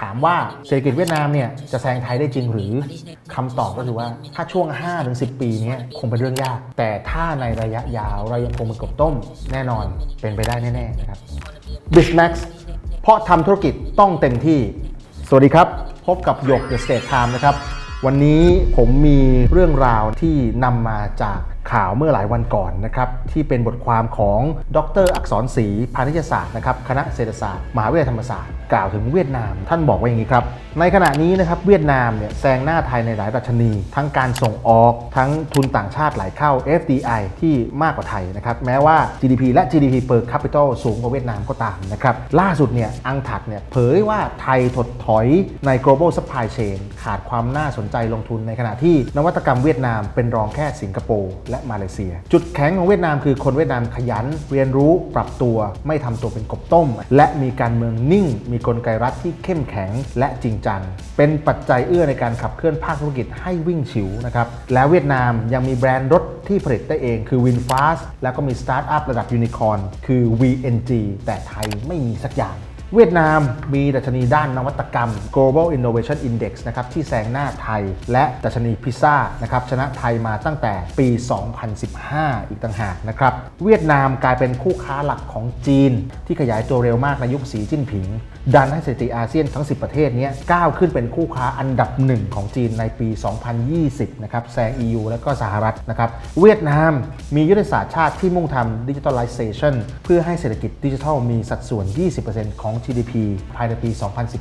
ถามว่าเศรษฐกิจเวียดนามเนี่ยจะแซงไทยได้จริงหรือคำตอบก็คือว่าถ้าช่วง 5-10 ปีนี้คงเป็นเรื่องยาก แต่ถ้าในระยะยาวเรายังคงเป็นกบต้มแน่นอนเป็นไปได้แน่ๆนะครับ b i z m a x เพราะทำธุรกิจต้องเต็มที่ สวัสดีครับ พบกับหยก The State Time นะครับ วันนี้ผมมีเรื่องราวที่นำมาจาก ข่าวเมื่อหลายวันก่อนนะครับที่เป็นบทความของดร อักษรศรีพาณิชยศาสตร์นะครับคณะเศรษฐศาสตร์มหาวิทยาลัยธรรมศาสตร์กล่าวถึงเวียดนาม ท่านบอกว่าอย่างนี้ครับในขณะนี้นะครับเวียดนามเนี่ยแซงหน้าไทยในหลายดัชนี ทั้งการส่งออกทั้งทุนต่างชาติไหลเข้า FDI ที่มากกว่าไทยนะครับแม้ว่า GDP และ GDP per capita สูงกว่าเวียดนามก็ตามนะครับล่าสุดเนี่ยอังถักเนี่ยเผยว่าไทยถดถอยใน global supply chain ขาดความน่าสนใจลงทุนในขณะที่นวัตกรรมเวียดนามเป็นรองแค่สิงคโปร์และมาเลเซีย จุดแข็งของเวียดนามคือคนเวียดนามขยัน เรียนรู้ปรับตัวไม่ทำตัวเป็นกบต้ม และมีการเมืองนิ่ง มีกลไกรัฐที่เข้มแข็งและจริงจัง เป็นปัจจัยเอื้อในการขับเคลื่อนภาคธุรกิจให้วิ่งฉิวนะครับและเวียดนามยังมีแบรนด์รถที่ผลิตได้เองคือ WinFast แล้วก็มีสตาร์ทอัพระดับยูนิคอร์นคือ VNG แต่ไทยไม่มีสักอย่าง เวียดนามมีดัชนีด้านนวัตกรรม Global Innovation Index นะครับที่แซงหน้าไทย และดัชนีพิซซ่านะครับชนะไทยมาตั้งแต่ปี 2015 อีกต่างหากนะครับเวียดนามกลายเป็นคู่ค้าหลักของจีน ที่ขยายตัวเร็วมากในยุคสีจิ้นผิง ดันให้สถิติอาเซียนทั้ง 10 ประเทศนี้ก้าวขึ้นเป็นคู่ค้าอันดับหนึ่งของจีนในปี 2020 นะครับแซง EU และก็สหรัฐนะครับเวียดนามมียุทธศาสตร์ชาติที่มุ่งทำดิจิทัลไลเซชันเพื่อให้เศรษฐกิจดิจิทัลมีสัดส่วน 20%ของ GDP ภายในปี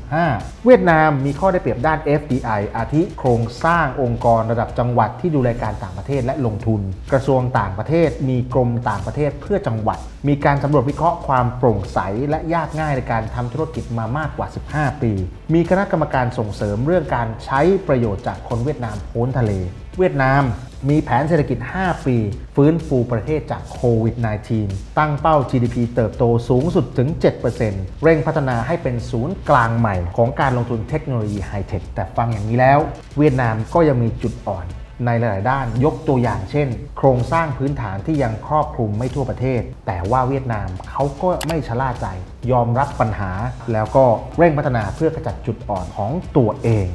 2015 เวียดนามมีข้อได้เปรียบด้าน FDI อาทิโครงสร้างองค์กรระดับจังหวัดที่ดูแลการต่างประเทศและลงทุน กระทรวงต่างประเทศ มีกรมต่างประเทศเพื่อจังหวัด มีการสำรวจวิเคราะห์ความโปร่งใสและยากง่ายในการทำธุรกิจมามากกว่า 15 ปี มีคณะกรรมการส่งเสริมเรื่องการใช้ประโยชน์จากคนเวียดนามพ้นทะเล เวียดนามมีแผนเศรษฐกิจ 5 ปี ฟื้นฟูประเทศจากโควิด -19 ตั้งเป้า GDP เติบโตสูงสุดถึง 7%เร่งพัฒนาให้เป็นศูนย์กลางใหม่ของการลงทุนเทคโนโลยีไฮเทคแต่ฟังอย่างนี้แล้ว เวียดนามก็ยังมีจุดอ่อน ในหลาย ๆ ด้าน ยกตัวอย่างเช่น โครงสร้างพื้นฐานที่ยังครอบคลุมไม่ทั่วประเทศ แต่ว่าเวียดนามเขาก็ไม่ชะล่าใจ ยอมรับปัญหา แล้วก็เร่งพัฒนาเพื่อกระจัดจุดอ่อนของตัวเอง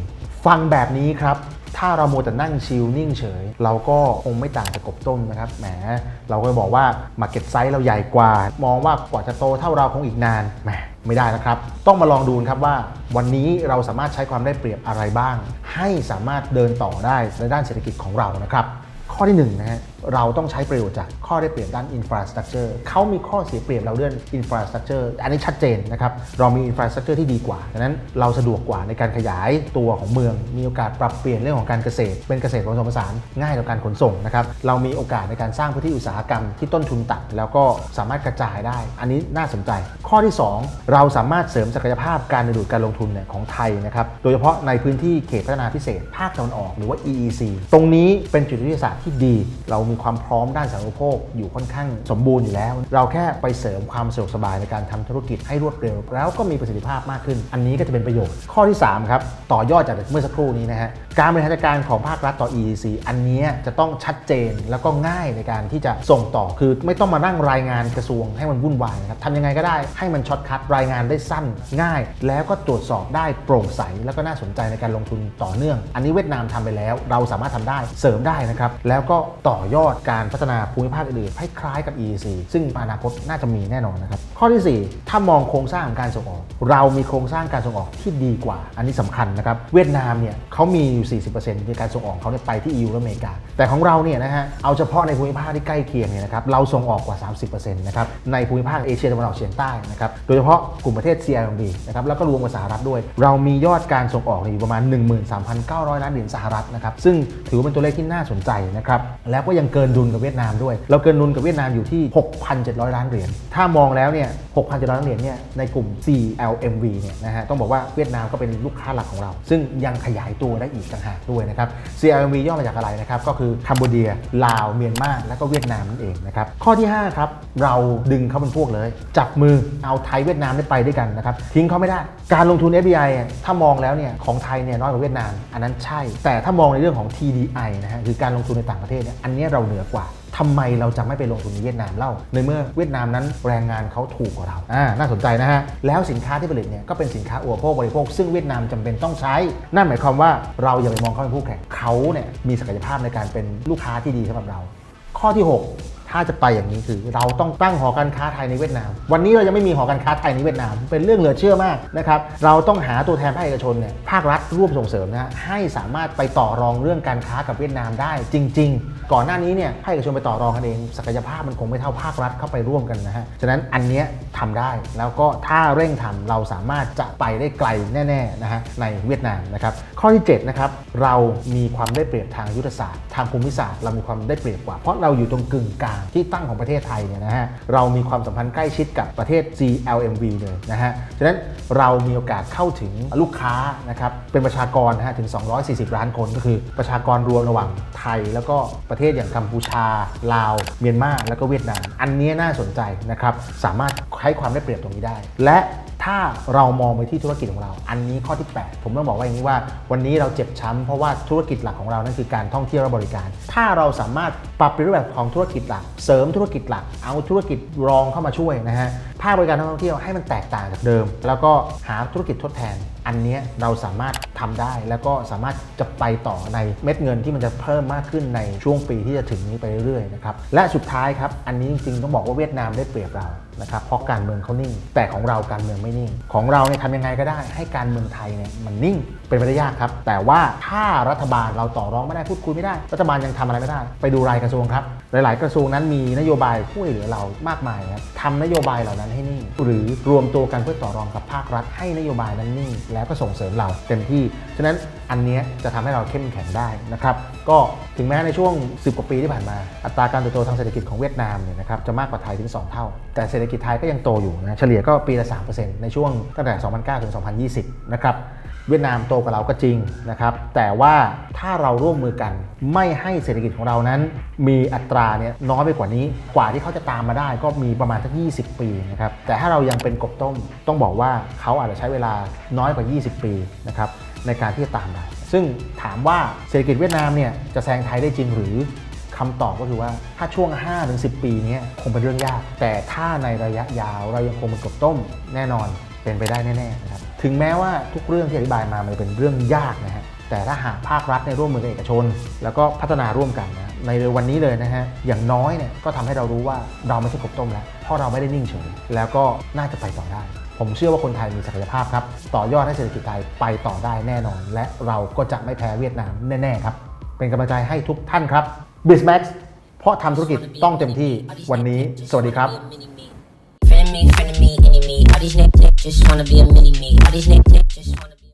ฟังแบบนี้ครับถ้าเราโมวแต่นั่งชิลนิ่งเฉย เราก็คงไม่ต่างจากกบต้มนะครับแหมเราก็บอกว่า Market Size เราใหญ่กว่า มองว่ากว่าจะโตเท่าเราคงอีกนานแหม ไม่ได้นะครับ ต้องมาลองดูครับว่าวันนี้เราสามารถใช้ความได้เปรียบอะไรบ้าง ให้สามารถเดินต่อได้ในด้านเศรษฐกิจของเรานะครับ ข้อที่1นงนะฮะเราต้องใช้ประโยชน์จากข้อได้เปรียบด้าน infrastructure เขามีข้อเสียเปรียบเราเรื่อง infrastructure อันนี้ชัดเจนนะครับ เรามี infrastructure ที่ดีกว่าดังนั้นเราสะดวกกว่าในการขยายตัวของเมือง มีโอกาสปรับเปลี่ยนเรื่องของการเกษตร เป็นเกษตรผสมผสานง่ายต่อการขนส่งนะครับ เรามีโอกาสในการสร้างพื้นที่อุตสาหกรรมที่ต้นทุนต่ำแล้วก็สามารถกระจายได้ อันนี้น่าสนใจ ข้อที่ 2 เราสามารถเสริมศักยภาพการดึงดูดการลงทุนเนี่ยของไทยนะครับ โดยเฉพาะในพื้นที่เขตพัฒนาพิเศษภาคตะวันออกหรือว่า EEC ตรงนี้เป็นจุดยุทธศาสตร์ที่ดีเรามีความพร้อมด้านสาธารณูปโภคอยู่ค่อนข้างสมบูรณ์อยู่แล้ว เราแค่ไปเสริมความสะดวกสบายในการทำธุรกิจให้รวดเร็ว แล้วก็มีประสิทธิภาพมากขึ้น อันนี้ก็จะเป็นประโยชน์ ข้อที่3ครับต่อยอดจากเมื่อสักครู่นี้นะฮะ การบริหารจัดการของภาครัฐต่อ EEC อันนี้จะต้องชัดเจนแล้วก็ง่ายในการที่จะส่งต่อคือไม่ต้องมานั่งรายงานกระทรวงให้มันวุ่นวายนะครับทำยังไงก็ได้ให้มันช็อตคัดรายงานได้สั้นง่าย แล้วก็ตรวจสอบได้โปร่งใส แล้วก็น่าสนใจในการลงทุนต่อเนื่อง อันนี้เวียดนามทำไปแล้ว เราสามารถทำได้เสริมได้นะครับแล้วก็ต่อยอดการพัฒนาภูมิภาคอื่นๆให้คล้ายกับ EEC ซึ่งอนาคตน่าจะมีแน่นอนนะครับข้อทีสี่4 ถ้ามองโครงสร้างของการส่งออก เรามีโครงสร้างการส่งออกที่ดีกว่า อันนี้สำคัญนะครับเวียดนามเนี่ยเขามีอยู่40%ในการส่งออกเขาเนี่ยไปที่ EU และอเมริกา แต่ของเราเนี่ยนะฮะเอาเฉพาะในภูมิภาคที่ใกล้เคียงเนี่ยนะครับเราส่งออกกว่า 30%นะครับในภูมิภาคเอเชียตะวันออกเฉียงใต้นะครับโดยเฉพาะกลุ่มประเทศ CIMB นะครับแล้วก็รวมกับสหรัฐด้วย เรามียอดการส่งออกนี่ยอยู่ประมาณ 13,900 ล้านเหรียญสหรัฐนะครับซึ่งถือว่าเป็นตัวเลขที่น่าสนใจนะครับแล้วก็ยังเกินดุลกับเวียดนามด้วย เราเกินดุลกับเวียดนามอยู่ที่ 6,700 ล้านเหรียญถ้ามองแล้วเนี่ย6,700 ล้านเหรียญเนี่ยในกลุ่ม CLMV เนี่ยนะฮะต้องบอกว่าเวียดนามก็เป็นลูกค้าหลักของเรา ซึ่งยังขยายตัวได้อีกต่างหากด้วยนะครับ CLMV ย่อมาจากอะไรนะครับก็คือคัมโบเดีย ลาว เมียนมาและก็เวียดนามนั่นเองนะครับข้อที่ 5 ครับ เราดึงเขาเป็นพวกเลย จับมือเอาไทยเวียดนามได้ไปด้วยกันนะครับทิ้งเขาไม่ได้ การลงทุน FDI ถ้ามองแล้วเนี่ยของไทยเนี่ยน้อยกว่าเวียดนาม อันนั้นใช่ แต่ถ้ามองในเรื่องของ TDI นะฮะคือการลงทุนในต่างประเทศเนี่ยอันนี้เราเหนือกว่า ทำไมเราจะไม่ไปลงทุนในเวียดนามเล่า ในเมื่อเวียดนามนั้นแรงงานเขาถูกกว่าเราอ่าน่าสนใจนะฮะ แล้วสินค้าที่ผลิตเนี่ยก็เป็นสินค้าอุปโภคบริโภค ซึ่งเวียดนามจำเป็นต้องใช้ นั่นหมายความว่าเราอย่าไปมองเขาเป็นผู้แข่งเขาเนี่ยมีศักยภาพในการเป็นลูกค้าที่ดีสำหรับเรา ข้อที่ 6 ถ้าจะไปอย่างนี้คือเราต้องตั้งหอการค้าไทยในเวียดนาม วันนี้เรายังไม่มีหอการค้าไทยในเวียดนาม เป็นเรื่องเหลือเชื่อมากนะครับเราต้องหาตัวแทนภาคเอกชนเนี่ยภาครัฐร่วมส่งเสริมนะฮะให้สามารถไปต่อรองเรื่องการค้ากับเวียดนามได้จริง ๆ ก่อนหน้านี้เนี่ยภาคเอกชนไปต่อรองกันเองศักยภาพมันคงไม่เท่าภาครัฐเข้าไปร่วมกันนะฮะฉะนั้นอันเนี้ยทำได้แล้วก็ถ้าเร่งทำเราสามารถจะไปได้ไกลแน่ๆนะฮะในเวียดนามนะครับข้อที่7นะครับเรามีความได้เปรียบทางยุทธศาสตร์ ทางภูมิศาสตร์เรามีความได้เปรียบกว่า เพราะเราอยู่ตรงกึ่งกลางที่ตั้งของประเทศไทยเนี่ยนะฮะเรามีความสัมพันธ์ใกล้ชิดกับประเทศ GLMV เลยนะฮะฉะนั้นเรามีโอกาสเข้าถึงลูกค้านะครับเป็นประชากรนะฮะถึง 240 ล้านคนก็คือประชากรรวมระหว่างไทย แล้วก็ประเทศอย่างกัมพูชา ลาว เมียนมาแล้วก็เวียดนามอันนี้น่าสนใจนะครับสามารถให้ความได้เปรียบตรงนี้ได้ และ ถ้าเรามองไปที่ธุรกิจของเรา อันนี้ข้อที่ 8 ผมต้องบอกว่าอย่างนี้ว่า วันนี้เราเจ็บช้ำเพราะว่าธุรกิจหลักของเรานั่นคือการท่องเที่ยวและบริการ ถ้าเราสามารถปรับเปลี่ยนรูปแบบของธุรกิจหลัก เสริมธุรกิจหลัก เอาธุรกิจรองเข้ามาช่วยนะฮะภาคบริการท่องเที่ยวให้มันแตกต่างจากเดิม แล้วก็หาธุรกิจทดแทน อันนี้เราสามารถทำได้แล้วก็สามารถจะไปต่อในเม็ดเงินที่มันจะเพิ่มมากขึ้นในช่วงปีที่จะถึงนี้ไปเรื่อยๆนะครับและสุดท้ายครับอันนี้จริงๆต้องบอกว่าเวียดนามได้เปรียบเรานะครับเพราะการเมืองเขานิ่ง แต่ของเราการเมืองไม่นิ่ง ของเราเนี่ยทำยังไงก็ได้ ให้การเมืองไทยเนี่ยมันนิ่งเป็นไปได้ยากครับ แต่ว่าถ้ารัฐบาลเราต่อรองไม่ได้พูดคุยไม่ได้ รัฐบาลยังทำอะไรไม่ได้ ไปดูรายกระทรวงครับ หลาย ๆ กระทรวงนั้นมีนโยบายช่วยเหลือเรามากมายนะครับทำนโยบายเหล่านั้นให้นิ่ง หรือรวมตัวกันเพื่อต่อรองกับภาครัฐให้นโยบายนั้นนิ่ง แล้วก็ส่งเสริมเราเต็มที่ ฉะนั้นอันนี้จะทำให้เราเข้มแข็งได้นะครับ ก็ถึงแม้ในช่วง 10 กว่าปีที่ผ่านมา อัตราการเติบโตทางเศรษฐกิจของเวียดนามเนี่ยนะครับจะมากกว่าไทยถึง 2 เท่า แต่เศรษฐกิจไทยก็ยังโตอยู่นะเฉลี่ยก็ปีละ 3%ในช่วงตั้งแต่ 2009 ถึง 2020 นะครับเวียดนามโตกว่าเราก็จริงนะครับแต่ว่า ถ้าเราร่วมมือกัน ไม่ให้เศรษฐกิจของเรานั้น มีอัตราเนี่ยน้อยไปกว่านี้ กว่าที่เขาจะตามมาได้ก็มีประมาณสัก 20 ปีนะครับ แต่ถ้าเรายังเป็นกบต้มต้องบอกว่าเขาอาจจะใช้เวลาน้อยกว่า 20 ปีนะครับในการที่จะตามเราซึ่งถามว่าเศรษฐกิจเวียดนามเนี่ยจะแซงไทยได้จริงหรือคำตอบก็คือว่าถ้าช่วง 5-10 ปีนี้คงเป็นเรื่องยาก แต่ถ้าในระยะยาวเรายังคงเป็นกบต้มแน่นอนเป็นไปได้แน่ๆนะครับถึงแม้ว่าทุกเรื่องที่อธิบายมามันเป็นเรื่องยากนะฮะ แต่ถ้าหากภาครัฐในร่วมมือกับเอกชน แล้วก็พัฒนาร่วมกันนะในวันนี้เลยนะฮะอย่างน้อยเนี่ยก็ทำให้เรารู้ว่าเราไม่ใช่กบต้มแล้วเพราะเราไม่ได้นิ่งเฉยแล้วก็น่าจะไปต่อได้ ผมเชื่อว่าคนไทยมีศักยภาพครับ ต่อยอดให้เศรษฐกิจไทยไปต่อได้แน่นอน และเราก็จะไม่แพ้เวียดนามแน่ๆครับ เป็นกำลังใจให้ทุกท่านครับ b i z m a x เพราะทำธุรกิจต้องเต็มที่วันนี้ สวัสดีครับ just wanna be a mini me. All these niggas just wanna be.